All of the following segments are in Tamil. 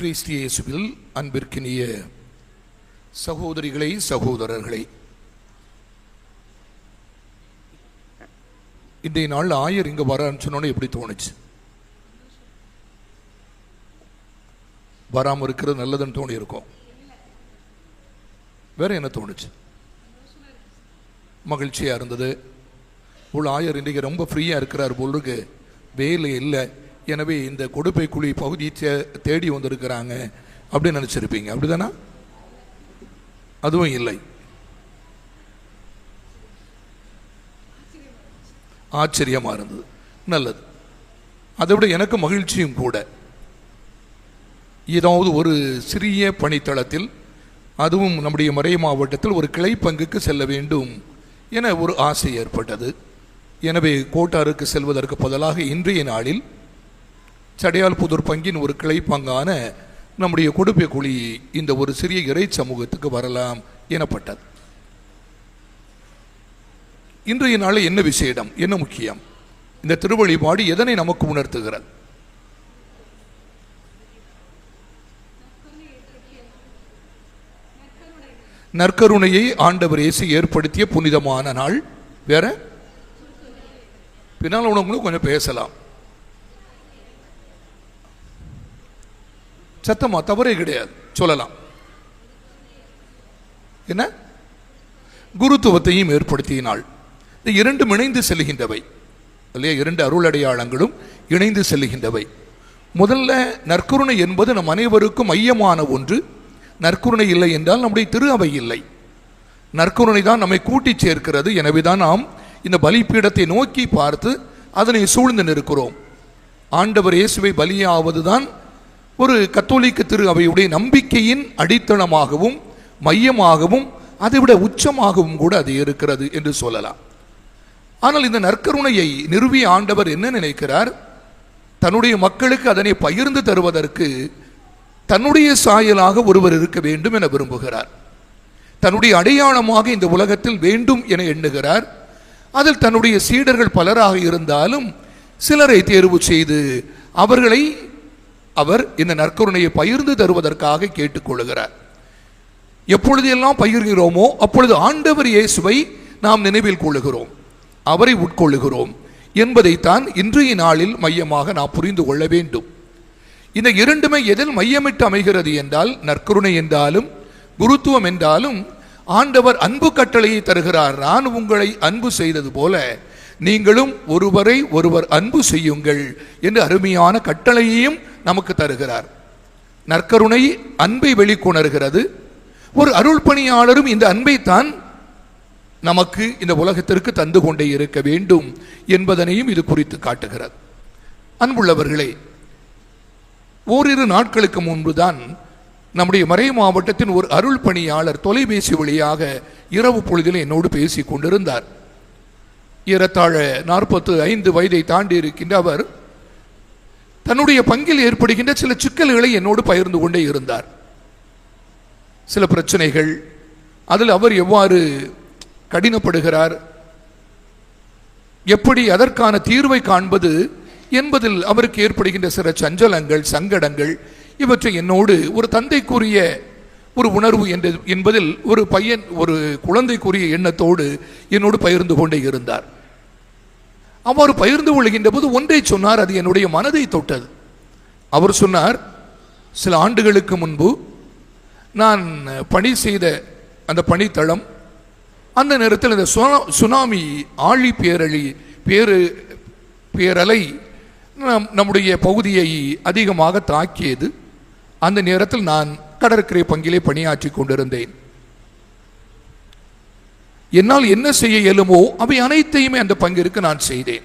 கிறிஸ்து இயேசுவில் அன்பிற்கினிய சகோதரிகளை சகோதரர்களை. இன்றைய நாள் ஆயர் இங்க வரான்னு சொன்னோன்னே எப்படி தோணுச்சு? வராம இருக்கிறது நல்லதுன்னு தோணி இருக்கும் வேற என்ன தோணுச்சு? மகிழ்ச்சியா இருந்தது. உள்ள ஆயர் இன்றைக்கு ரொம்ப ஃப்ரீயாக இருக்கிறார் போல் இருக்கு. வேலை இல்லை. எனவே இந்த கொடுப்பை குழி பகுதி தே- தேடி வந்திருக்கிறாங்க அப்படின்னு நினைச்சிருப்பீங்க. அப்படிதானா? அதுவும் இல்லை. ஆச்சரியமாக இருந்தது. நல்லது. அதை விட எனக்கு மகிழ்ச்சியும் கூட. ஏதாவது ஒரு சிறிய பணித்தளத்தில் அதுவும் நம்முடைய மறை மாவட்டத்தில் ஒரு கிளை பங்குக்கு செல்ல வேண்டும் என ஒரு ஆசை ஏற்பட்டது. எனவே கோட்டாருக்கு செல்வதற்கு பதிலாக இன்றைய நாளில் சடையால் புதூர் பங்கின் ஒரு கிளை பங்கான நம்முடைய கொடுப்பை குழி இந்த ஒரு சிறிய இறை சமூகத்துக்கு வரலாம் எனப்பட்டது. இன்றைய நாளில் என்ன விசேடம்? என்ன முக்கியம்? இந்த திருவழிபாடு எதனை நமக்கு உணர்த்துகிறது? நற்கருணையை ஆண்டவர் இயேசு ஏற்படுத்திய புனிதமான நாள் வேற? பின்னால் உணவுகளும் கொஞ்சம் பேசலாம். சத்தமா? தவறே கிடையாது. சொல்லலாம். என்ன? குருத்துவத்தையும் ஏற்படுத்தினாள் இந்த இரண்டும் இணைந்து செல்கின்றவை. இல்லையா? இரண்டு அருள் அடையாளங்களும் இணைந்து செல்கின்றவை. முதல்ல நற்கருணை என்பது நம் அனைவருக்கும் மையமான ஒன்று. நற்கருணை இல்லை என்றால் நம்முடைய திரு அவை இல்லை. நற்கருணை தான் நம்மை கூட்டிச் சேர்க்கிறது. எனவேதான் நாம் இந்த பலிப்பீடத்தை நோக்கி பார்த்து அதனை சூழ்ந்து நிற்கிறோம். ஆண்டவர் இயேசுவை பலியாவதுதான் ஒரு கத்தோலிக்க திரு அவையுடைய நம்பிக்கையின் அடித்தளமாகவும் மையமாகவும் அதைவிட உச்சமாகவும் கூட அது இருக்கிறது என்று சொல்லலாம். ஆனால் இந்த நற்கருணையை நிறுவிய ஆண்டவர் என்ன நினைக்கிறார்? தன்னுடைய மக்களுக்கு அதனை பகிர்ந்து தருவதற்கு தன்னுடைய சாயலாக ஒருவர் இருக்க வேண்டும் என விரும்புகிறார். தன்னுடைய அடையாளமாக இந்த உலகத்தில் வேண்டும் என எண்ணுகிறார். அதில் தன்னுடைய சீடர்கள் பலராக இருந்தாலும் சிலரை தேர்வு செய்து அவர்களை அவர் இந்த நற்கருணையை பகிர்ந்து தருவதற்காக கேட்டுக்கொள்கிறார். எப்பொழுது எல்லாம் பகிர்கிறோமோ அப்பொழுது ஆண்டவர் இயேசுவை நாம் நினைவில் கொள்ளுகிறோம். அவரை உட்கொள்ளுகிறோம் என்பதைத்தான் இன்றைய நாளில் மையமாக நாம் புரிந்து கொள்ள வேண்டும். இந்த இரண்டுமே எதில் மையமிட்டு அமைகிறது என்றால் நற்கருணை என்றாலும் குருத்துவம் என்றாலும் ஆண்டவர் அன்பு கட்டளையை தருகிறார். நான் உங்களை அன்பு செய்தது போல நீங்களும் ஒருவரை ஒருவர் அன்பு செய்யுங்கள் என்று அருமையான கட்டளையையும் நமக்கு தருகிறார். நற்கருணை அன்பை வெளிக்கொணர்கிறது. ஒரு அருள் பணியாளரும் இந்த அன்பைத்தான் நமக்கு இந்த உலகத்திற்கு தந்து கொண்டே இருக்க வேண்டும் என்பதனையும் இது குறித்து காட்டுகிறது. அன்புள்ளவர்களே ஓரிரு நாட்களுக்கு முன்புதான் நம்முடைய மறை மாவட்டத்தின் ஒரு அருள் பணியாளர் தொலைபேசி வழியாக இரவு பொழுதில் என்னோடு பேசி கொண்டிருந்தார். ஏறத்தாழ நாற்பத்து ஐந்து வயதை தாண்டி இருக்கின்ற அவர் தன்னுடைய பங்கில் ஏற்படுகின்ற சில சிக்கல்களை என்னோடு பகிர்ந்து கொண்டே இருந்தார். சில பிரச்சனைகள் அதில் அவர் எவ்வாறு கடினப்படுகிறார் எப்படி அதற்கான தீர்வை காண்பது என்பதில் அவருக்கு ஏற்படுகின்ற சில சஞ்சலங்கள் சங்கடங்கள் இவற்றை என்னோடு ஒரு தந்தைக்குரிய ஒரு உணர்வு என்று என்பதில் ஒரு பையன் ஒரு குழந்தைக்குரிய எண்ணத்தோடு என்னோடு பகிர்ந்து கொண்டே இருந்தார். அவர் பகிர்ந்து கொள்கின்ற போது ஒன்றை சொன்னார் அது என்னுடைய மனதை தொட்டது. அவர் சொன்னார் சில ஆண்டுகளுக்கு முன்பு நான் பணி செய்த அந்த பணித்தளம் அந்த நேரத்தில் இந்த சுனா- சுனாமி ஆழி பேரழி பேரு பேரலை நம் நம்முடைய பகுதியை அதிகமாக தாக்கியது. அந்த நேரத்தில் நான் கடற்கரை பங்கிலே பணியாற்றி கொண்டிருந்தேன். என்னால் என்ன செய்ய இயலுமோ அவை அனைத்தையுமே அந்த பங்கிற்கு நான் செய்தேன்.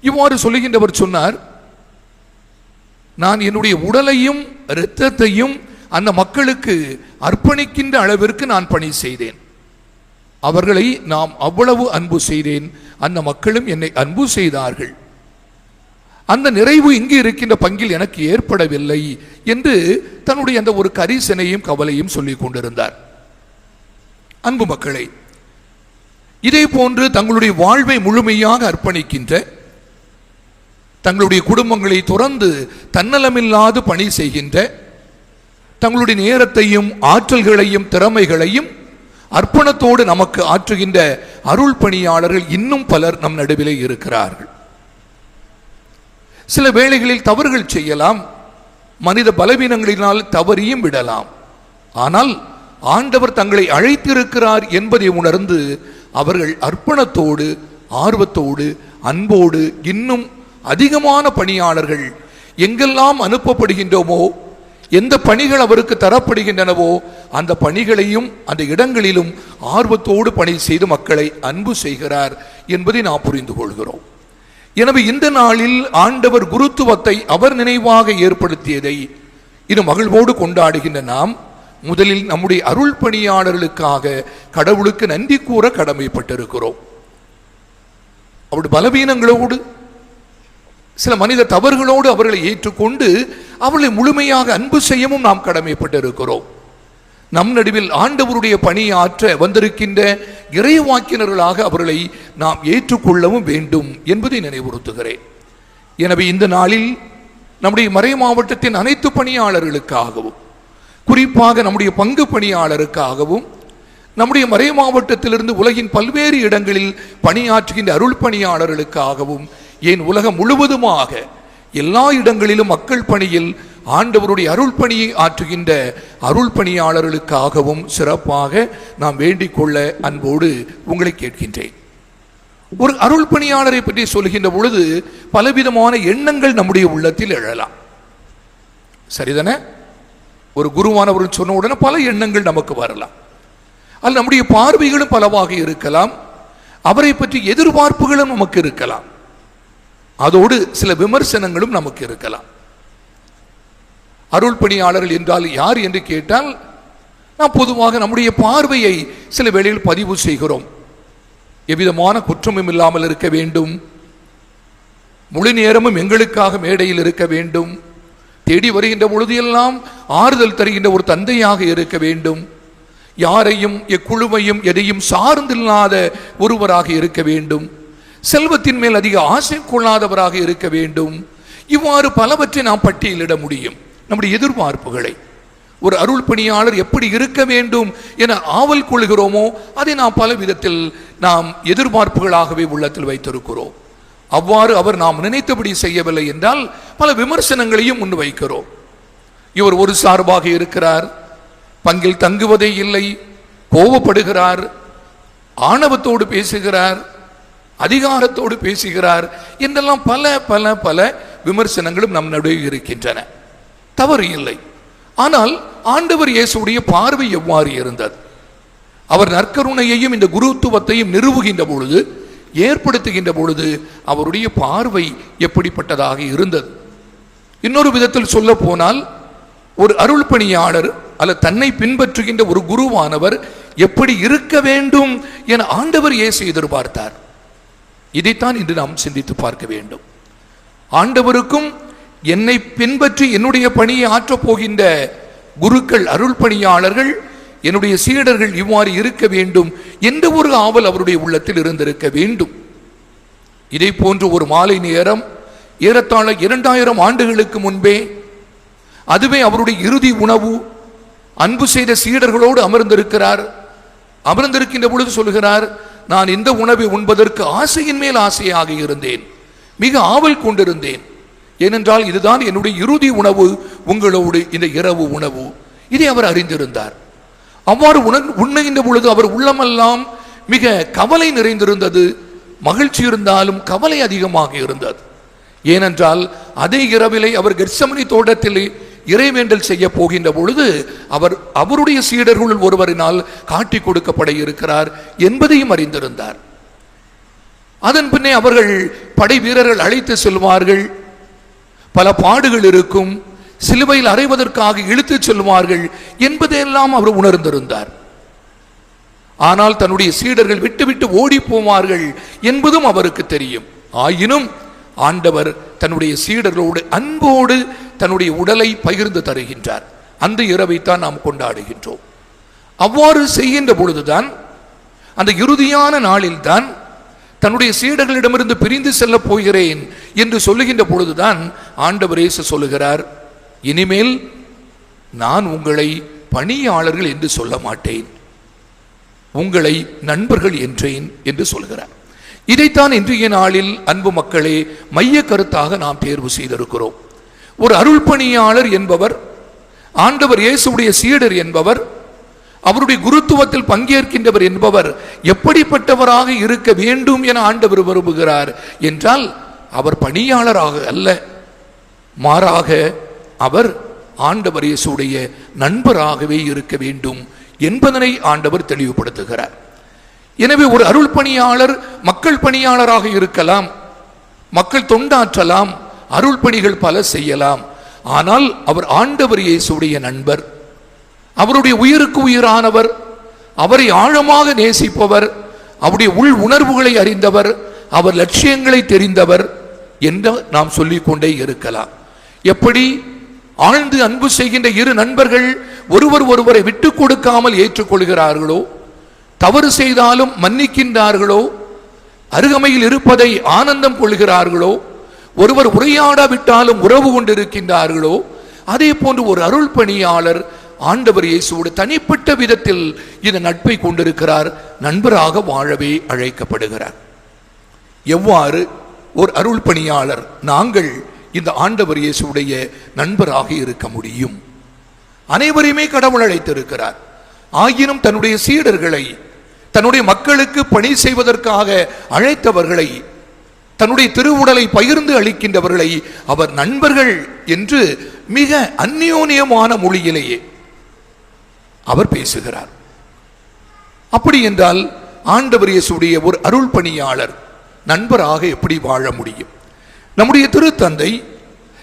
இவ்வாறு சொல்லுகின்றவர் சொன்னார் நான் என்னுடைய உடலையும் இரத்தத்தையும் அந்த மக்களுக்கு அர்ப்பணிக்கின்ற அளவிற்கு நான் பணி செய்தேன். அவர்களை நாம் அவ்வளவு அன்பு செய்தேன். அந்த மக்களும் என்னை அன்பு செய்தார்கள். அந்த நிறைவு இங்கு இருக்கின்ற பங்கில் எனக்கு ஏற்படவில்லை என்று தன்னுடைய அந்த ஒரு கரிசனையும் கவலையும் சொல்லிக் கொண்டிருந்தார். அன்பு மக்களே இதே போன்று தங்களுடைய வாழ்வை முழுமையாக அர்ப்பணிக்கின்ற தங்களுடைய குடும்பங்களை துறந்து தன்னலமில்லாது பணி செய்கின்ற தங்களுடைய நேரத்தையும் ஆற்றல்களையும் திறமைகளையும் அர்ப்பணத்தோடு நமக்கு ஆற்றுகின்ற அருள் பணியாளர்கள் இன்னும் பலர் நம் நடுவிலே இருக்கிறார்கள். சில வேளைகளில் தவறுகள் செய்யலாம் மனித பலவீனங்களினால் தவறியும் விடலாம். ஆனால் ஆண்டவர் தங்களை அழைத்திருக்கிறார் என்பதை உணர்ந்து அவர்கள் அர்ப்பணத்தோடு ஆர்வத்தோடு அன்போடு இன்னும் அதிகமான பணியாளர்கள் எங்கெல்லாம் அனுப்பப்படுகின்றோமோ எந்த பணிகள் அவருக்கு தரப்படுகின்றனவோ அந்த பணிகளையும் அந்த இடங்களிலும் ஆர்வத்தோடு பணி செய்து மக்களை அன்பு செய்கிறார் என்பதை நாம் புரிந்து கொள்கிறோம். எனவே இந்த நாளில் ஆண்டவர் குருத்துவத்தை அவர் நினைவாக ஏற்படுத்தியதை இது மகிழ்வோடு கொண்டாடுகின்ற நாம் முதலில் நம்முடைய அருள் பணியாளர்களுக்காக கடவுளுக்கு நன்றி கூற கடமைப்பட்டிருக்கிறோம். அவருடைய பலவீனங்களோடு சில மனித தவறுகளோடு அவர்களை ஏற்றுக்கொண்டு அவர்களை முழுமையாக அன்பு செய்யவும் நாம் கடமைப்பட்டிருக்கிறோம். நம் நடுவில் ஆண்டவருடைய பணியாற்ற வந்திருக்கின்ற இறைவாக்கினர்களாக அவர்களை நாம் ஏற்றுக்கொள்ளவும் வேண்டும் என்பதை நினைவுறுத்துகிறேன். எனவே இந்த நாளில் நம்முடைய மறை மாவட்டத்தின் அனைத்து பணியாளர்களுக்காகவும் குறிப்பாக நம்முடைய பங்கு பணியாளருக்காகவும் நம்முடைய மறை மாவட்டத்திலிருந்து உலகின் பல்வேறு இடங்களில் பணியாற்றுகின்ற அருள் பணியாளர்களுக்காகவும் ஏன் உலகம் முழுவதுமாக எல்லா இடங்களிலும் மக்கள் பணியில் ஆண்டவருடைய அருள் பணியை ஆற்றுகின்ற அருள் பணியாளர்களுக்காகவும் சிறப்பாக நாம் வேண்டிக் கொள்ள அன்போடு உங்களை கேட்கின்றேன். ஒரு அருள் பணியாளரை பற்றி சொல்கின்ற பொழுது பலவிதமான எண்ணங்கள் நம்முடைய உள்ளத்தில் எழலாம். சரிதானே? ஒரு குருவானவர் சொன்ன உடனே பல எண்ணங்கள் நமக்கு வரலாம். அது நம்முடைய பார்வைகளும் பலவாக இருக்கலாம். அவரை பற்றி எதிர்பார்ப்புகளும் நமக்கு இருக்கலாம். அதோடு சில விமர்சனங்களும் நமக்கு இருக்கலாம். அருள் பணியாளர்கள் என்றால் யார் என்று கேட்டால் நாம் பொதுவாக நம்முடைய பார்வையை சில வேளையில் பதிவு செய்கிறோம். எவ்விதமான குற்றமும் இல்லாமல் இருக்க வேண்டும். முழு நேரமும் எங்களுக்காக மேடையில் இருக்க வேண்டும். தேடி வருகின்ற பொழுது எல்லாம் ஆறுதல் தருகின்ற ஒரு தந்தையாக இருக்க வேண்டும். யாரையும் எக்குழுவையும் எதையும் சார்ந்தில்லாத ஒருவராக இருக்க வேண்டும். செல்வத்தின் மேல் அதிக ஆசை கொள்ளாதவராக இருக்க வேண்டும். இவ்வாறு பலவற்றை நாம் பட்டியலிட முடியும். நம்முடைய எதிர்பார்ப்புகளை. ஒரு அருள் பணியாளர் எப்படி இருக்க வேண்டும் என ஆவல் கொள்கிறோமோ அதை நாம் பல விதத்தில் நாம் எதிர்பார்ப்புகளாகவே உள்ளத்தில் வைத்திருக்கிறோம். அவ்வாறு அவர் நாம் நினைத்தபடி செய்யவில்லை என்றால் பல விமர்சனங்களையும் முன்வைக்கிறோம் இவர் ஒரு சார்பாக இருக்கிறார். பங்கில் தங்குவதே இல்லை. கோபப்படுகிறார் ஆணவத்தோடு பேசுகிறார். அதிகாரத்தோடு பேசுகிறார் என்றெல்லாம் பல பல பல விமர்சனங்களும் நம் நடுவே இருக்கின்றன. தவறு இல்லை. ஆனால் ஆண்டவர் இயேசுடைய பார்வை எவ்வாறு இருந்தது? அவர் நற்கருணையையும் இந்த குருத்துவத்தையும் நிறுவுகின்ற பொழுது ஏற்படுத்துகின்ற பொழுது அவருடைய பார்வை எப்படிப்பட்டதாக இருந்தது? இன்னொரு விதத்தில் சொல்ல போனால் ஒரு அருள் பணியாளர் அல்ல தன்னை பின்பற்றுகின்ற ஒரு குருவானவர் எப்படி இருக்க வேண்டும் என ஆண்டவர் இயேசு எதிர்பார்த்தார். இதைத்தான் இன்று நாம் சிந்தித்து பார்க்க வேண்டும். ஆண்டவருக்கும் என்னை பின்பற்றி என்னுடைய பணியை ஆற்றப் போகின்ற குருக்கள் அருள் பணியாளர்கள் என்னுடைய சீடர்கள் இவ்வாறு இருக்க வேண்டும் என்ற ஒரு ஆவல் அவருடைய உள்ளத்தில் இருந்திருக்க வேண்டும். இதை போன்று ஒரு மாலை நேரம் ஏறத்தாழ இரண்டாயிரம் ஆண்டுகளுக்கு முன்பே அதுவே அவருடைய இறுதி உணவு அன்பு செய்த சீடர்களோடு அமர்ந்திருக்கிறார். அமர்ந்திருக்கின்ற பொழுது சொல்கிறார் நான் இந்த உணவை உண்பதற்கு ஆசையின் மேல் ஆசையாக இருந்தேன். மிக ஆவல் கொண்டிருந்தேன். ஏனென்றால் இதுதான் என்னுடைய இறுதி உணவு உங்களோடு இந்த இரவு உணவு. இதை அவர் அறிந்திருந்தார். அவ்வாறு உணர் உண்ணுகின்ற பொழுது அவர் உள்ளமெல்லாம் மிக கவலை நிறைந்திருந்தது. மகிழ்ச்சி இருந்தாலும் கவலை அதிகமாக இருந்தது. ஏனென்றால் அதே இரவிலே அவர் கெர்சமனி தோட்டத்திலே இறைவேண்டல் செய்ய போகின்ற பொழுது அவர் அவருடைய சீடர்களுள் ஒருவரினால் காட்டி கொடுக்கப்பட இருக்கிறார் என்பதையும் அறிந்திருந்தார். அதன் பின்னே அவர்கள் படை வீரர்கள் அழைத்து செல்வார்கள். பல பாடுகள் இருக்கும். சிலுவையில் அறைவதற்காக இழுத்துச் செல்வார்கள் என்பதையெல்லாம் அவர் உணர்ந்திருந்தார். ஆனால் தன்னுடைய சீடர்கள் விட்டுவிட்டு ஓடி போவார்கள் என்பதும் அவருக்கு தெரியும். ஆயினும் ஆண்டவர் தன்னுடைய சீடர்களோடு அன்போடு தன்னுடைய உடலை பகிர்ந்து தருகின்றார். அந்த இரவைத்தான் நாம் கொண்டாடுகின்றோம். அவ்வாறு செய்கின்ற பொழுதுதான் அந்த இறுதியான நாளில்தான் தன்னுடைய சீடர்களிடமிருந்து பிரிந்து செல்லப் போகிறேன் என்று சொல்லுகின்ற பொழுதுதான் ஆண்டவர் இயேசு சொல்லுகிறார் இனிமேல் நான் உங்களை பணியாளர்கள் என்று சொல்ல மாட்டேன். உங்களை நண்பர்கள் என்றேன் என்று சொல்கிறார். இதைத்தான் இன்றைய நாளில் அன்பு மக்களே மைய கருத்தாக நாம் தேர்வு செய்திருக்கிறோம். ஒரு அருள் பணியாளர் என்பவர் ஆண்டவர் இயேசுடைய சீடர் என்பவர் அவருடைய குருத்துவத்தில் பங்கேற்கின்றவர் என்பவர் எப்படிப்பட்டவராக இருக்க வேண்டும் என ஆண்டவர் விரும்புகிறார் என்றால் அவர் பணியாளராக அல்ல. மாறாக அவர் ஆண்டவர் இயேசுடைய நண்பராகவே இருக்க வேண்டும் என்பதனை ஆண்டவர் தெளிவுபடுத்துகிறார். எனவே ஒரு அருள் பணியாளர் மக்கள் பணியாளராக இருக்கலாம் மக்கள் தொண்டாற்றலாம் அருள் பணிகள் பல செய்யலாம். ஆனால் அவர் ஆண்டவர் இயேசுடைய நண்பர் அவருடைய உயிருக்கு உயிரானவர் அவரை ஆழமாக நேசிப்பவர் அவருடைய உள் உணர்வுகளை அறிந்தவர் அவர் லட்சியங்களை தெரிந்தவர் என்று நாம் சொல்லிக்கொண்டே இருக்கலாம். எப்படி? ஆழ்ந்து அன்பு செய்கின்ற இரு நண்பர்கள் ஒருவர் ஒருவரை விட்டு கொடுக்காமல் ஏற்றுக்கொள்கிறார்களோ? தவறு செய்தாலும் மன்னிக்கின்றார்களோ? அருகமையில் இருப்பதை ஆனந்தம் கொள்கிறார்களோ? ஒருவர் உரையாடாவிட்டாலும் உறவு கொண்டிருக்கின்றார்களோ? அதே போன்று ஒரு அருள் பணியாளர் ஆண்டவர் இயேசுவோடு தனிப்பட்ட விதத்தில் இந்த நட்பை கொண்டிருக்கிறார். நண்பராக வாழவே அழைக்கப்படுகிறார். எவ்வாறு? ஒரு அருள் பணியாளர் நாங்கள் இந்த ஆண்டவர் இயேசுடைய நண்பராக இருக்க முடியும். அனைவரையுமே கடவுள் அழைத்திருக்கிறார். ஆயினும் தன்னுடைய சீடர்களை தன்னுடைய மக்களுக்கு பணி செய்வதற்காக அழைத்தவர்களை தன்னுடைய திருவுடலை பகிர்ந்து அளிக்கின்றவர்களை அவர் நண்பர்கள் என்று மிக அந்யோன்யமான மொழியிலேயே அவர் பேசுகிறார். அப்படி என்றால் ஆண்டவர் இயேசுடைய ஒரு அருள் பணியாளர் நண்பராக எப்படி வாழ முடியும்? நம்முடைய திருத்தந்தை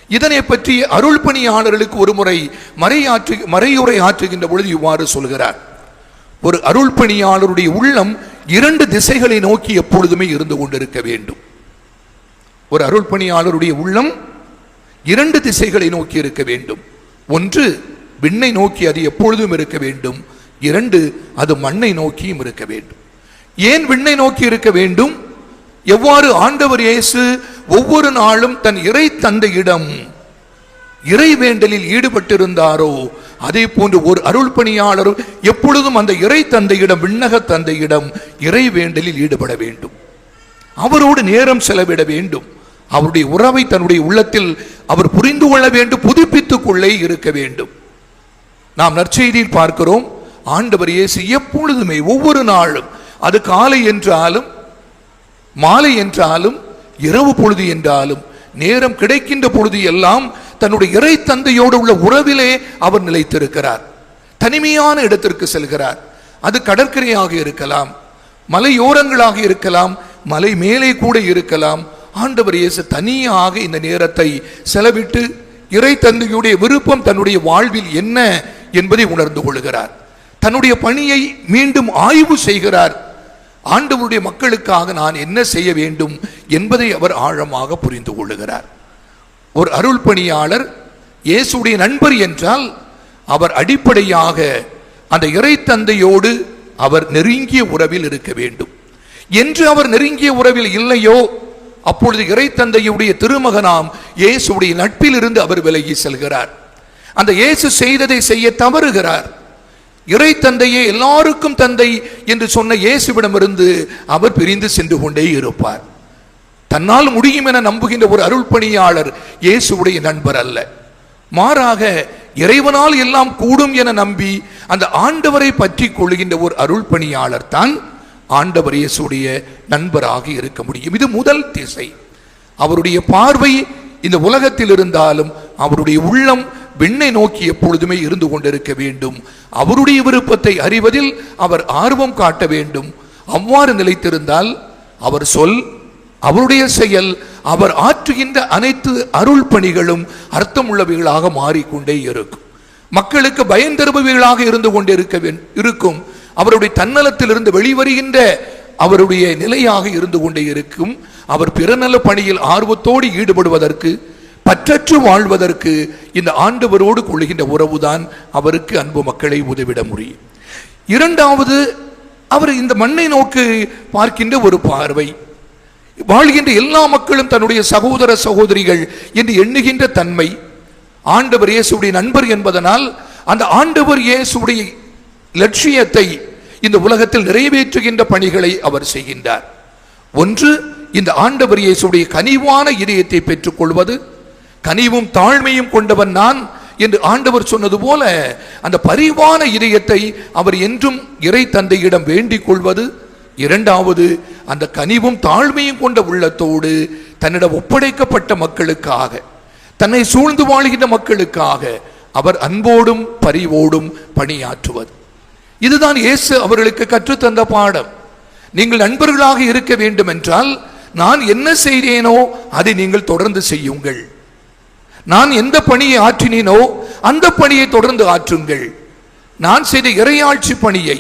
இதனை பற்றி அருள் பணியாளர்களுக்கு ஒரு முறை மறையாற்று மறையுரை ஆற்றுகின்ற பொழுது இவ்வாறு சொல்கிறார். ஒரு அருள் பணியாளருடைய உள்ளம் இரண்டு திசைகளை நோக்கி எப்பொழுதுமே இருந்து கொண்டிருக்க வேண்டும். ஒரு அருள் பணியாளருடைய உள்ளம் இரண்டு திசைகளை நோக்கி இருக்க வேண்டும். ஒன்று விண்ணை நோக்கி அது எப்பொழுதும் இருக்க வேண்டும். இரண்டு அது மண்ணை நோக்கியும் இருக்க வேண்டும். ஏன் விண்ணை நோக்கி இருக்க வேண்டும்? எவ்வாறு ஆண்டவர் இயேசு ஒவ்வொரு நாளும் தன் இறை தந்தையிடம் இறை வேண்டலில் ஈடுபட்டிருந்தாரோ அதே போன்று ஒரு அருள் பணியாளரும் எப்பொழுதும் அந்த இறை தந்தையிடம் விண்ணக தந்தையிடம் இறை வேண்டலில் ஈடுபட வேண்டும். அவரோடு நேரம் செலவிட வேண்டும். அவருடைய உறவை தன்னுடைய உள்ளத்தில் அவர் புரிந்து கொள்ள வேண்டும் புதுப்பித்துக் கொள்ளே இருக்க வேண்டும். நாம் நற்செய்தியில் பார்க்கிறோம் ஆண்டவர் இயேசு எப்பொழுதுமே ஒவ்வொரு நாளும் அது காலை என்றாலும் மாலை என்றாலும் இரவு பொழுது என்றாலும் நேரம் கிடைக்கின்ற பொழுது எல்லாம் தன்னுடைய இறை தந்தையோடு உள்ள உறவிலே அவர் நிலைத்திருக்கிறார். தனிமையான இடத்திற்கு செல்கிறார். அது கடற்கரையாக இருக்கலாம் மலையோரங்களாக இருக்கலாம் மலை மேலே கூட இருக்கலாம். ஆண்டவர் இயேசு தனியாக இந்த நேரத்தை செலவிட்டு இறை தந்தையுடைய விருப்பம் தன்னுடைய வாழ்வில் என்ன என்பதை உணர்ந்து கொள்கிறார். தன்னுடைய பணியை மீண்டும் ஆய்வு செய்கிறார். ஆண்டவருடைய மக்களுக்காக நான் என்ன செய்ய வேண்டும் என்பதை அவர் ஆழமாக புரிந்து கொள்ளுகிறார். ஒரு அருள் பணியாளர் இயேசுடைய நண்பர் என்றால் அவர் அடிப்படையாக அந்த இறை தந்தையோடு அவர் நெருங்கிய உறவில் இருக்க வேண்டும். என்று அவர் நெருங்கிய உறவில் இல்லையோ அப்பொழுது இறை தந்தையுடைய திருமகனாம் இயேசுடைய நட்பில் இருந்து அவர் விலகி செல்கிறார். அந்த இயேசு செய்ததை செய்ய தவறுகிறார். இறை தந்தையே எல்லாருக்கும் தந்தை என்று சொன்ன இயேசுவிடமிருந்து அவர் பிரிந்து சென்று கொண்டே இருப்பார். தன்னால் முடியும் என நம்புகின்ற ஒரு அருள் பணியாளர் இயேசுடைய நண்பர் அல்ல. மாறாக இறைவனால் எல்லாம் கூடும் என நம்பி அந்த ஆண்டவரை பற்றி கொள்கின்ற ஒரு அருள் பணியாளர் தான் ஆண்டவர் இயேசுடைய நண்பராக இருக்க முடியும். இது முதல் திசை. அவருடைய பார்வை இந்த உலகத்தில் இருந்தாலும் அவருடைய உள்ளம் விண்ணை நோக்கி எப்பொழுதுமே இருந்து கொண்டிருக்க வேண்டும். அவருடைய விருப்பத்தை அறிவதில் அவர் ஆர்வம் காட்ட வேண்டும். அவ்வாறு நிலைத்திருந்தால் அவர் சொல் அவருடைய செயல் அவர் ஆற்றுகின்ற அனைத்து அருள் பணிகளும் அர்த்தமுள்ளவைகளாக மாறிக்கொண்டே இருக்கும். மக்களுக்கு பயன் தருபவைகளாக இருந்து கொண்டே இருக்க இருக்கும். அவருடைய தன்னலத்திலிருந்து வெளிவருகின்ற அவருடைய நிலையாக இருந்து கொண்டே இருக்கும். அவர் பிறநல பணியில் ஆர்வத்தோடு ஈடுபடுவதற்கு பற்றற்று வாழ்வதற்கு இந்த ஆண்டவரோடு கொள்ளுகின்ற உறவுதான் அவருக்கு அன்பு மக்களை உதவிட முடியும். இரண்டாவது அவர் இந்த மண்ணை நோக்கி பார்க்கின்ற ஒரு பார்வை. வாழ்கின்ற எல்லா மக்களும் தன்னுடைய சகோதர சகோதரிகள் என்று எண்ணுகின்ற தன்மை. ஆண்டவர் இயேசுடைய நண்பர் என்பதனால் அந்த ஆண்டவர் இயேசுடைய லட்சியத்தை இந்த உலகத்தில் நிறைவேற்றுகின்ற பணிகளை அவர் செய்கின்றார். ஒன்று இந்த ஆண்டவர் இயேசுடைய கனிவான இதயத்தை பெற்றுக்கொள்வது. கனிவும் தாழ்மையும் கொண்டவன் நான் என்று ஆண்டவர் சொன்னது போல அந்த பரிவான இதயத்தை அவர் என்றும் இறை தந்தையிடம் வேண்டிக் கொள்வது. இரண்டாவது அந்த கனிவும் தாழ்மையும் கொண்ட உள்ளத்தோடு தன்னிடம் ஒப்படைக்கப்பட்ட மக்களுக்காக தன்னை சூழ்ந்து வாழ்கின்ற மக்களுக்காக அவர் அன்போடும் பரிவோடும் பணியாற்றுவது. இதுதான் இயேசு அவர்களுக்கு கற்றுத்தந்த பாடம். நீங்கள் நண்பர்களாக இருக்க வேண்டும் என்றால் நான் என்ன செய்தேனோ அதை நீங்கள் தொடர்ந்து செய்யுங்கள். நான் எந்த பணியை ஆற்றினேனோ அந்த பணியை தொடர்ந்து ஆற்றுங்கள். நான் செய்த இறையாட்சி பணியை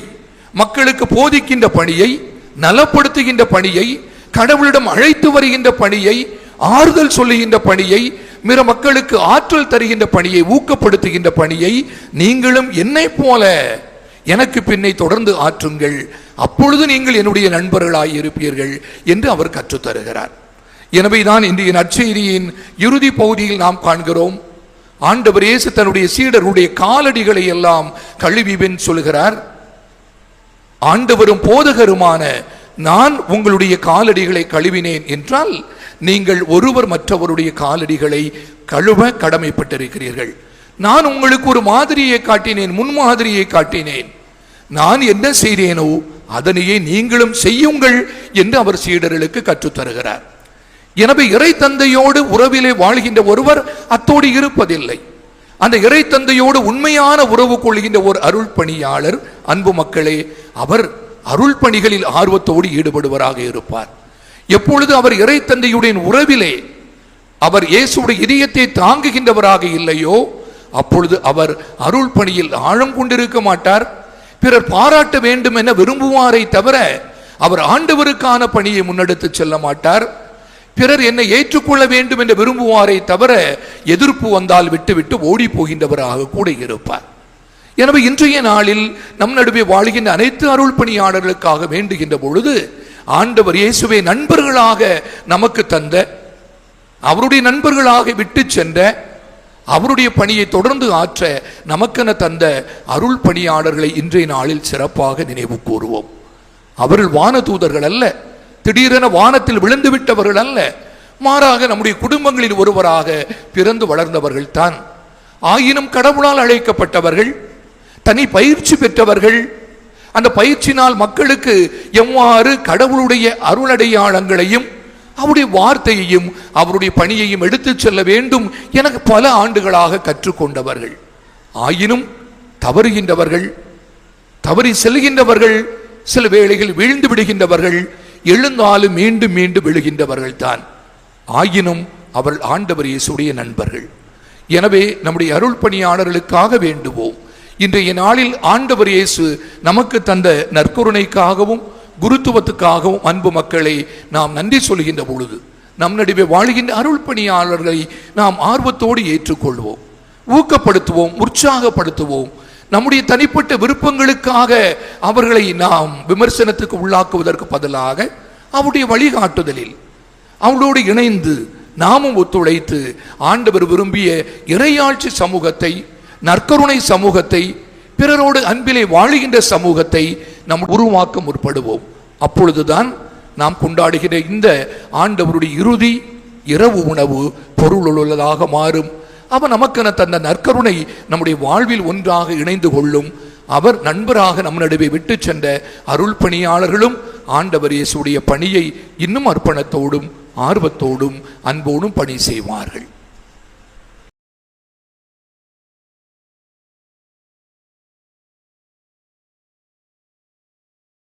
மக்களுக்கு போதிக்கின்ற பணியை நலப்படுத்துகின்ற பணியை கடவுளிடம் அழைத்து வருகின்ற பணியை ஆறுதல் சொல்லுகின்ற பணியை மிற மக்களுக்கு ஆற்றல் தருகின்ற பணியை ஊக்கப்படுத்துகின்ற பணியை நீங்களும் என்னை போல எனக்கு பின்னை தொடர்ந்து ஆற்றுங்கள். அப்பொழுது நீங்கள் என்னுடைய நண்பர்களாய் இருப்பீர்கள் என்று அவர் கற்றுத் தருகிறார். எனவே தான் இன்றைய நற்செய்தியின் இறுதி பகுதியில் நாம் காண்கிறோம். ஆண்டவர் இயேசு தன்னுடைய சீடருடைய காலடிகளை எல்லாம் கழுவிவென் சொல்கிறார். ஆண்டவரும் போதகருமான நான் உங்களுடைய காலடிகளை கழுவினேன் என்றால் நீங்கள் ஒருவர் மற்றவருடைய காலடிகளை கழுவ கடமைப்பட்டிருக்கிறீர்கள். நான் உங்களுக்கு ஒரு மாதிரியை காட்டினேன் முன்மாதிரியை காட்டினேன். நான் என்ன செய்தேனோ அதனையே நீங்களும் செய்யுங்கள் என்று அவர் சீடர்களுக்கு கற்றுத் தருகிறார். எனவே இறை தந்தையோடு உறவிலே வாழ்கின்ற ஒருவர் அத்தோடு இருப்பதில்லை. அந்த இறை தந்தையோடு உண்மையான உறவு கொள்கின்ற ஒரு அருள் பணியாளர் அன்பு மக்களே அவர் அருள் பணிகளில் ஆர்வத்தோடு ஈடுபடுவராக இருப்பார். எப்பொழுது அவர் இறை உறவிலே அவர் இயேசுடைய இதயத்தை தாங்குகின்றவராக இல்லையோ அப்பொழுது அவர் அருள் பணியில் ஆழம் கொண்டிருக்க மாட்டார். பிறர் பாராட்ட வேண்டும் என விரும்புவாரை தவிர அவர் ஆண்டவருக்கான பணியை முன்னெடுத்து செல்ல மாட்டார். பிறர் என்னை ஏற்றுக்கொள்ள வேண்டும் என்று விரும்புவாரை தவிர எதிர்ப்பு வந்தால் விட்டுவிட்டு ஓடி போகின்றவராக கூட இருப்பார். எனவே இன்றைய நாளில் நம் நடுவே வாழ்கின்ற அனைத்து அருள் பணியாளர்களுக்காக வேண்டுகின்ற பொழுது ஆண்டவர் இயேசுவை நண்பர்களாக நமக்கு தந்த அவருடைய நண்பர்களாக விட்டு சென்ற அவருடைய பணியை தொடர்ந்து ஆற்ற நமக்கென தந்த அருள் பணியாளர்களை இன்றைய நாளில் சிறப்பாக நினைவு கூறுவோம். அவர்கள் வானதூதர்கள் அல்ல திடீரென வானத்தில் விழுந்து விட்டவர்கள் அல்ல மாறாக நம்முடைய குடும்பங்களில் ஒருவராக பிறந்து வளர்ந்தவர்கள் தான். ஆயினும் கடவுளால் அழைக்கப்பட்டவர்கள் தனி பயிற்சி பெற்றவர்கள். அந்த பயிற்சினால் மக்களுக்கு எவ்வாறு கடவுளுடைய அருளடையாளங்களையும் அவருடைய வார்த்தையையும் அவருடைய பணியையும் எடுத்துச் செல்ல வேண்டும் எனக்கு பல ஆண்டுகளாக கற்றுக்கொண்டவர்கள். ஆயினும் தவறுகின்றவர்கள் தவறி செல்கின்றவர்கள் சில வேளைகள் வீழ்ந்து விடுகின்றவர்கள் எழுந்தாலும் மீண்டும் மீண்டும் விழுகின்றவர்கள் தான் ஆயினும் அவர்கள் ஆண்டவர் இயேசுடைய நண்பர்கள். எனவே நம்முடைய அருள் பணியாளர்களுக்காக வேண்டுவோம். இன்றைய நாளில் ஆண்டவர் இயேசு நமக்கு தந்த நற்கருணைக்காகவும் குருத்துவத்துக்காகவும் அன்பு மக்களை நாம் நன்றி சொல்கின்ற பொழுது நம் நடுவே வாழ்கின்ற அருள் பணியாளர்களை நாம் ஆர்வத்தோடு ஏற்றுக்கொள்வோம். ஊக்கப்படுத்துவோம் உற்சாகப்படுத்துவோம். நம்முடைய தனிப்பட்ட விருப்பங்களுக்காக அவர்களை நாம் விமர்சனத்துக்கு உள்ளாக்குவதற்கு பதிலாக அவருடைய வழிகாட்டுதலில் அவளோடு இணைந்து நாமும் ஒத்துழைத்து ஆண்டவர் விரும்பிய இறையாட்சி சமூகத்தை நற்கருணை சமூகத்தை பிறரோடு அன்பிலே வாழுகின்ற சமூகத்தை நாம் உருவாக்க முற்படுவோம். அப்பொழுதுதான் நாம் கொண்டாடுகிற இந்த ஆண்டவருடைய இறுதி இரவு உணவு பொருளுள்ளதாக மாறும். அவர் நமக்கென தந்த நற்கருணை நம்முடைய வாழ்வில் ஒன்றாக இணைந்து கொள்ளும். அவர் நண்பராக நம் நடுவே விட்டு சென்ற அருள் பணியாளர்களும் ஆண்டவர் இயேசுடைய பணியை இன்னும் அர்ப்பணத்தோடும் ஆர்வத்தோடும் அன்போடும் பணி செய்வார்கள்.